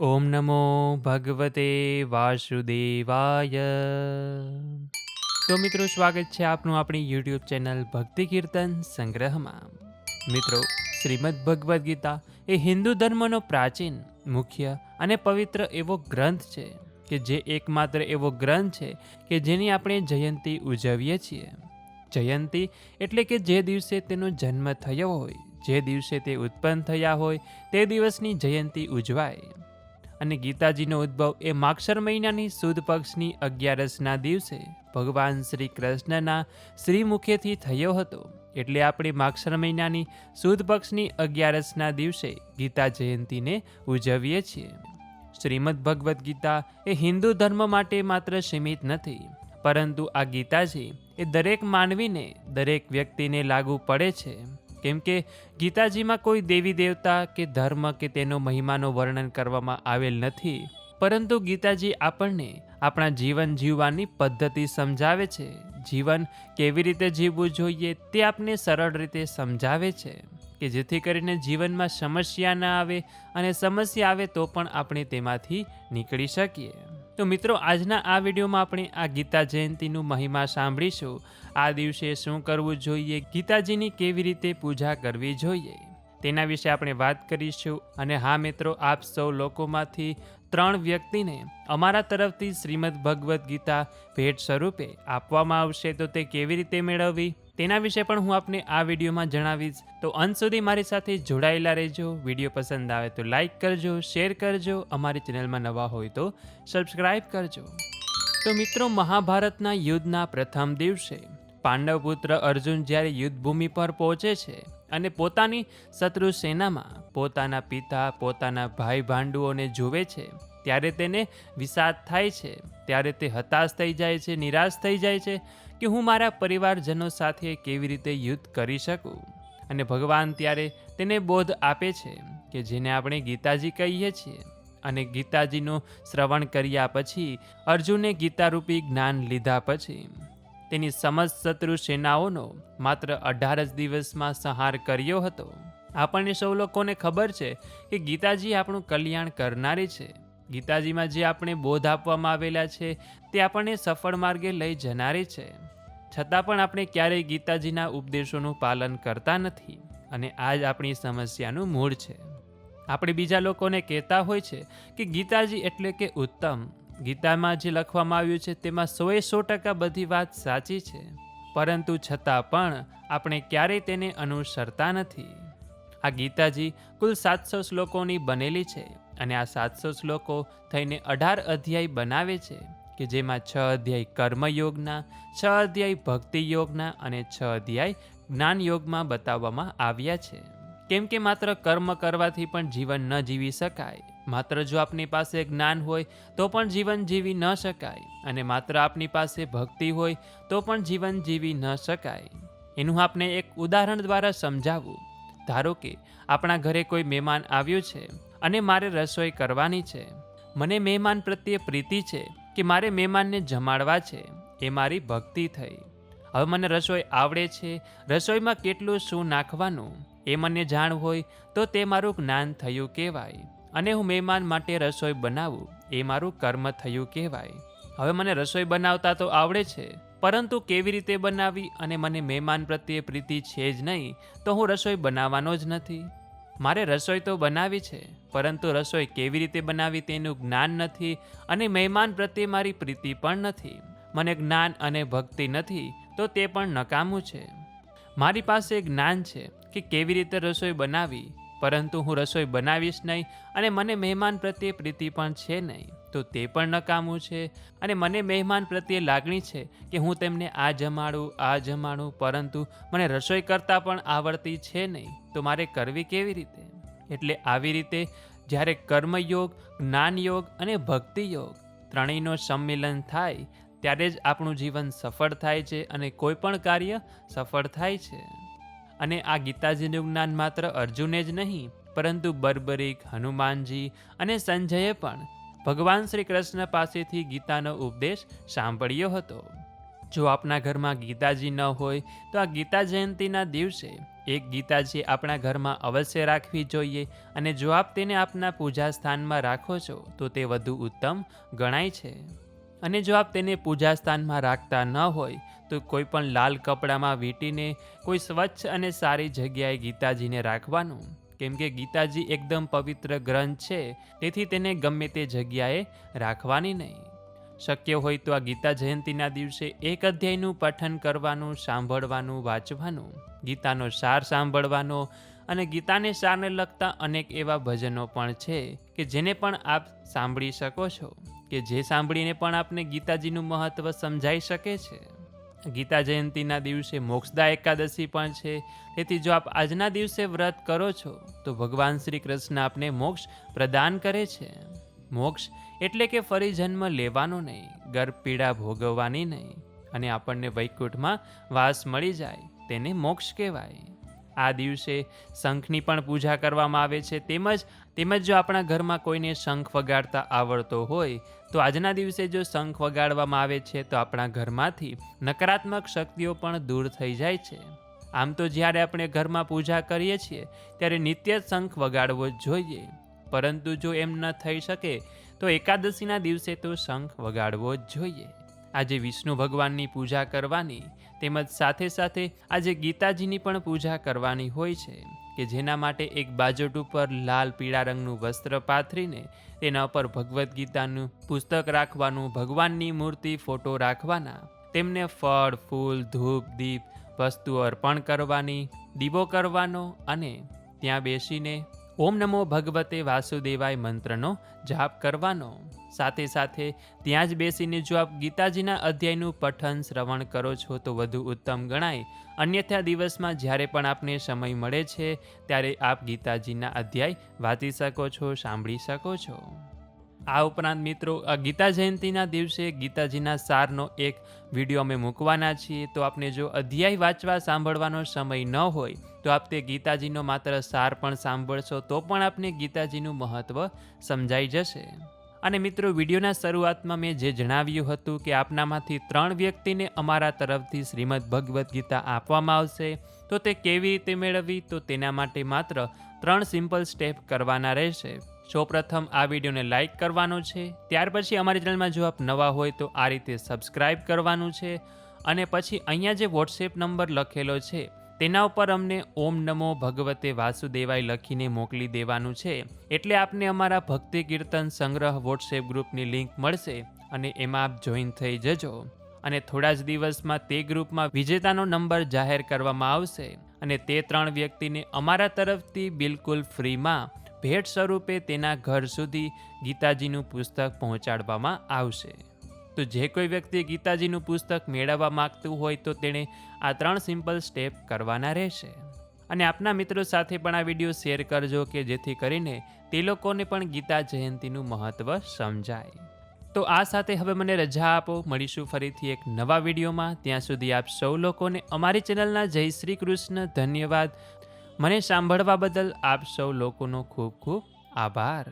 ઓમ નમો ભગવતે વાસુદેવાય. તો મિત્રો, સ્વાગત છે આપનું આપણી યુટ્યુબ ચેનલ ભક્તિ કીર્તન સંગ્રહમાં. મિત્રો, શ્રીમદ ભગવદ્ ગીતા એ હિન્દુ ધર્મનો પ્રાચીન, મુખ્ય અને પવિત્ર એવો ગ્રંથ છે કે જે એકમાત્ર એવો ગ્રંથ છે કે જેની આપણે જયંતી ઉજવીએ છીએ. જયંતી એટલે કે જે દિવસે તેનો જન્મ થયો હોય, જે દિવસે તે ઉત્પન્ન થયા હોય, તે દિવસની જયંતી ઉજવાય. અને ગીતાજીનો ઉદ્ભવ એ માક્ષર મહિનાની સુદ પક્ષની અગિયારસના દિવસે ભગવાન શ્રી કૃષ્ણના શ્રી મુખેથી થયો હતો. એટલે આપણે માક્ષર મહિનાની સુદ પક્ષની અગિયારસના દિવસે ગીતા જયંતીને ઉજવીએ છીએ. શ્રીમદ ભગવદ્ ગીતા એ હિન્દુ ધર્મ માટે માત્ર સીમિત નથી, પરંતુ આ ગીતાજી એ દરેક માનવીને, દરેક વ્યક્તિને લાગુ પડે છે. કેમ કે ગીતાજીમાં કોઈ દેવી દેવતા કે ધર્મ કે તેનો મહિમાનો વર્ણન કરવામાં આવેલ નથી. પરંતુ ગીતાજી આપણને આપણા જીવન જીવવાની પદ્ધતિ સમજાવે છે. જીવન કેવી રીતે જીવવું જોઈએ તે આપને સરળ રીતે સમજાવે છે કે જેથી કરીને જીવનમાં સમસ્યા ના આવે અને સમસ્યા આવે તો પણ આપણે તેમાંથી નીકળી શકીએ. તો મિત્રો, આજના આ વિડીયોમાં આપણે આ ગીતા જયંતીનું મહિમા સાંભળીશું. આ દિવસે શું કરવું જોઈએ? ગીતાજીની કેવી રીતે પૂજા કરવી જોઈએ? તેના વિશે આપણે વાત કરીશું. અને હા મિત્રો, આપ સૌ લોકોમાંથી ત્રણ વ્યક્તિને અમારા તરફથી શ્રીમદ ભગવદ્ ગીતા ભેટ સ્વરૂપે આપવામાં આવશે. તો તે કેવી રીતે મેળવવી? તેના વિશે પણ હું આપને આ વિડીયોમાં જણાવીશ. તો અંત સુધી મારી સાથે જોડાયેલા રહેજો. વીડિયો પસંદ આવે તો લાઇક કરજો, શેર કરજો, અમારી ચેનલમાં નવા હોય તો સબસ્ક્રાઇબ કરજો. તો મિત્રો, મહાભારતના યુદ્ધના પ્રથમ દિવસે પાંડવ પુત્ર અર્જુન જ્યારે યુદ્ધભૂમિ પર પહોંચે છે અને પોતાની શત્રુ સેનામાં પોતાના પિતા, પોતાના ભાઈ ભાંડુઓને જુએ છે ત્યારે તેને વિષાદ થાય છે, ત્યારે તે હતાશ થઈ જાય છે, નિરાશ થઈ જાય છે કે હું મારા પરિવારજનો સાથે કેવી રીતે યુદ્ધ કરી શકું? અને ભગવાન ત્યારે તેને બોધ આપે છે કે જેને આપણે ગીતાજી કહીએ છીએ. અને ગીતાજીનું શ્રવણ કર્યા પછી અર્જુને ગીતારૂપી જ્ઞાન લીધા પછી તેની સમજ શત્રુ સેનાઓનો માત્ર અઢાર જ દિવસમાં સંહાર કર્યો હતો. આપણને સૌ લોકોને ખબર છે કે ગીતાજી આપણું કલ્યાણ કરનારી છે. ગીતાજીમાં જે આપણે બોધ આપવામાં આવેલા છે, તે આપણને સફળ માર્ગે લઈ જનારે છે. છતાં પણ આપણે ક્યારેય ગીતાજીના ઉપદેશોનું પાલન કરતા નથી અને આ જ આપણી સમસ્યાનું મૂળ છે. આપણે બીજા લોકોને કહેતા હોય છે કે ગીતાજી એટલે કે ઉત્તમ. ગીતામાં જે લખવામાં આવ્યું છે, તેમાં સોએ સો ટકા બધી વાત સાચી છે. પરંતુ છતાં પણ આપણે ક્યારેય તેને અનુસરતા નથી. આ ગીતાજી કુલ સાતસો શ્લોકોની બનેલી છે. અને આ સાતસો શ્લોકો થઈને અઢાર અધ્યાય બનાવે છે કે જેમાં છ અધ્યાય કર્મયોગના, છ અધ્યાય ભક્તિ યોગના અને છ અધ્યાય જ્ઞાન યોગમાં બતાવવામાં આવ્યા છે. કેમ કે માત્ર કર્મ કરવાથી પણ જીવન ન જીવી શકાય. માત્ર જો આપની પાસે જ્ઞાન હોય, તો પણ જીવન જીવી ન શકાય. અને માત્ર આપની પાસે ભક્તિ હોય, તો પણ જીવન જીવી ન શકાય. એનું આપણે એક ઉદાહરણ દ્વારા સમજાવવું ધારો કે, આપણા ઘરે કોઈ મહેમાન આવ્યું છે. અને મારે રસોઈ કરવાની છે. મને મહેમાન પ્રત્યે પ્રીતિ છે કે મારે મહેમાનને જમાડવા છે. એ મારી ભક્તિ થઈ. હવે મને રસોઈ આવડે છે. રસોઈમાં કેટલું શું નાખવાનું? એ મને જાણ હોય તો તે મારું જ્ઞાન થયું કહેવાય. અને હું મહેમાન માટે રસોઈ બનાવું. એ મારું કર્મ થયું કહેવાય. હવે મને રસોઈ બનાવતા તો આવડે છે. પરંતુ કેવી રીતે બનાવી અને મને મહેમાન પ્રત્યે પ્રીતિ છે જ નહીં, તો હું રસોઈ બનાવવાનો જ નથી. મારે રસોઈ તો બનાવી છે, પરંતુ રસોઈ કેવી રીતે બનાવી તેનું જ્ઞાન નથી અને મહેમાન પ્રત્યે મારી પ્રીતિ પણ નથી. મને જ્ઞાન અને ભક્તિ નથી, તો તે પણ નકામું છે. મારી પાસે જ્ઞાન છે કે કેવી રીતે રસોઈ બનાવી, પરંતુ હું રસોઈ બનાવીશ નહીં અને મને મહેમાન પ્રત્યે પ્રીતિ પણ છે નહીં. તો તે પણ નકામું છે. અને મને મહેમાન પ્રત્યે લાગણી છે કે હું તેમને આ જમાડું આ જમાડું, પરંતુ મને રસોઈ કરતાં પણ આવડતી છે નહીં. તો મારે કરવી કેવી રીતે? એટલે આવી રીતે જ્યારે કર્મયોગ, જ્ઞાનયોગ અને ભક્તિયોગ ત્રણેયનો સંમેલન થાય, ત્યારે જ આપણું જીવન સફળ થાય છે અને કોઈ પણ કાર્ય સફળ થાય છે. અને આ ગીતાજીનું જ્ઞાન માત્ર અર્જુને જ નહીં, પરંતુ બર્બરીક હનુમાનજી અને સંજયે પણ ભગવાન શ્રી કૃષ્ણ પાસેથી ગીતાનો ઉપદેશ સાંભળ્યો હતો. જો આપણા ઘરમાં ગીતાજી ન હોય, તો આ ગીતા જયંતિના દિવસે એક ગીતાજી આપણા ઘરમાં અવશ્ય રાખવી જોઈએ અને જો આપ તેને આપના પૂજા સ્થાનમાં રાખો છો, તો તે વધુ ઉત્તમ ગણાય છે. અને જો આપ તેને પૂજા સ્થાનમાં રાખતા ન હોય, તો કોઈ પણ લાલ કપડામાં વીંટીને કોઈ સ્વચ્છ અને સારી જગ્યાએ ગીતાજીને રાખવાનું કેમ કે ગીતાજી એકદમ પવિત્ર ગ્રંથ છે, તેથી તેને ગમે તે જગ્યાએ રાખવાની નહીં. શક્ય હોય તો આ ગીતા જયંતિના દિવસે એક અધ્યાયનું પઠન કરવાનું, સાંભળવાનું, વાંચવાનું, ગીતાનો સાર સાંભળવાનો અને ગીતાને સારને લગતા અનેક એવા ભજનો પણ છે કે જેને પણ આપ સાંભળી શકો છો, કે જે સાંભળીને પણ આપને ગીતાજીનું મહત્ત્વ સમજાઈ શકે છે. ગીતા જયંતિના દિવસે મોક્ષદા એકાદશી પણ છે. તેથી જો આપ આજના દિવસે વ્રત કરો છો, તો ભગવાન શ્રી કૃષ્ણ આપને મોક્ષ પ્રદાન કરે છે. મોક્ષ એટલે કે ફરી જન્મ લેવાનો નહીં ગર્ભ પીડા ભોગવવાની નહીં, અને આપણને વૈકુંઠમાં વાસ મળી જાય, તેને મોક્ષ કહેવાય. આ દિવસે શંખની પણ પૂજા કરવામાં આવે છે. તેમજ તેમજ જો આપણા ઘરમાં કોઈને શંખ વગાડતા આવડતો હોય, તો આજના દિવસે જો શંખ વગાડવામાં આવે છે, તો આપણા ઘરમાંથી નકારાત્મક શક્તિઓ પણ દૂર થઈ જાય છે. આમ તો જ્યારે આપણે ઘરમાં પૂજા કરીએ છીએ, ત્યારે નિત્ય શંખ વગાડવો જ જોઈએ. પરંતુ જો એમ ન થઈ શકે, તો એકાદશીના દિવસે તો શંખ વગાડવો જ જોઈએ. આજે વિષ્ણુ ભગવાનની પૂજા કરવાની, તેમજ સાથે સાથે આજે ગીતાજીની પણ પૂજા કરવાની હોય છે, કે જેના માટે એક બાજોટ ઉપર લાલ પીળા રંગનું વસ્ત્ર પાથરીને તેના ઉપર ભગવદ્ ગીતાનું પુસ્તક રાખવાનું, ભગવાનની મૂર્તિ ફોટો રાખવાના, તેમને ફળ, ફૂલ, ધૂપ, દીપ, વસ્તુ અર્પણ કરવાની, દીવો કરવાનો અને ત્યાં બેસીને ઓમ નમો ભગવતે વાસુદેવાય મંત્રનો જાપ કરવાનો. સાથે સાથે ત્યાં જ બેસીને જો આપ ગીતાજીના અધ્યાયનું પઠન શ્રવણ કરો છો તો વધુ ઉત્તમ ગણાય. અન્યથા દિવસમાં જ્યારે પણ આપને સમય મળે છે, ત્યારે આપ ગીતાજીના અધ્યાય વાંચી શકો છો, સાંભળી શકો છો. આ ઉપરાંત મિત્રો આ ગીતા જયંતિના દિવસે ગીતાજીના સારનો એક વીડિયો અમે મૂકવાના છીએ. તો આપને જો અધ્યાય વાંચવા સાંભળવાનો સમય ન હોય, તો આપ તે ગીતાજીનો માત્ર સાર પણ સાંભળશો, તો પણ આપને ગીતાજીનું મહત્ત્વ સમજાઈ જશે. અને મિત્રો, વિડીયોના શરૂઆતમાં મેં જે જણાવ્યું હતું કે આપનામાંથી ત્રણ વ્યક્તિને અમારા તરફથી શ્રીમદ ભગવદ્ ગીતા આપવામાં આવશે, તો તે કેવી રીતે મેળવવી? તો તેના માટે માત્ર ત્રણ સિમ્પલ સ્ટેપ કરવાના રહેશે. સૌપ્રથમ આ વિડીયોને લાઇક કરવાનો છે, ત્યાર પછી અમારી ચેનલમાં જો આપ નવા હોય તો આ રીતે સબસ્ક્રાઇબ કરવાનું છે અને પછી અહીંયા જે વોટ્સએપ નંબર લખેલો છે, તેના ઉપર અમને ઓમ નમો ભગવતે વાસુદેવાય લખીને મોકલી દેવાનું છે. એટલે આપને અમારા ભક્તિ કીર્તન સંગ્રહ વોટ્સએપ ગ્રુપની લિંક મળશે અને એમાં આપ જોઈન થઈ જજો. અને થોડા જ દિવસમાં તે ગ્રુપમાં વિજેતાનો નંબર જાહેર કરવામાં આવશે અને તે ત્રણ વ્યક્તિને અમારા તરફથી બિલકુલ ફ્રીમાં ભેટ સ્વરૂપે તેના ઘર સુધી ગીતાજીનું પુસ્તક પહોંચાડવામાં આવશે. તો જે કોઈ વ્યક્તિ ગીતાજીનું પુસ્તક મેળવવા માંગતું હોય તો તેણે આ ત્રણ સિમ્પલ સ્ટેપ કરવાના રહેશે. અને આપના મિત્રો સાથે પણ આ વીડિયો શેર કરજો કે જેથી કરીને તે લોકોને પણ ગીતા જયંતિનું મહત્ત્વ સમજાય. તો આ સાથે હવે મને રજા આપો. મળીશું ફરીથી એક નવા વિડીયોમાં. ત્યાં સુધી આપ સૌ લોકોને અમારી ચેનલના જય શ્રી કૃષ્ણ. ધન્યવાદ. મને સાંભળવા બદલ આપ સૌ લોકોનો ખૂબ ખૂબ આભાર.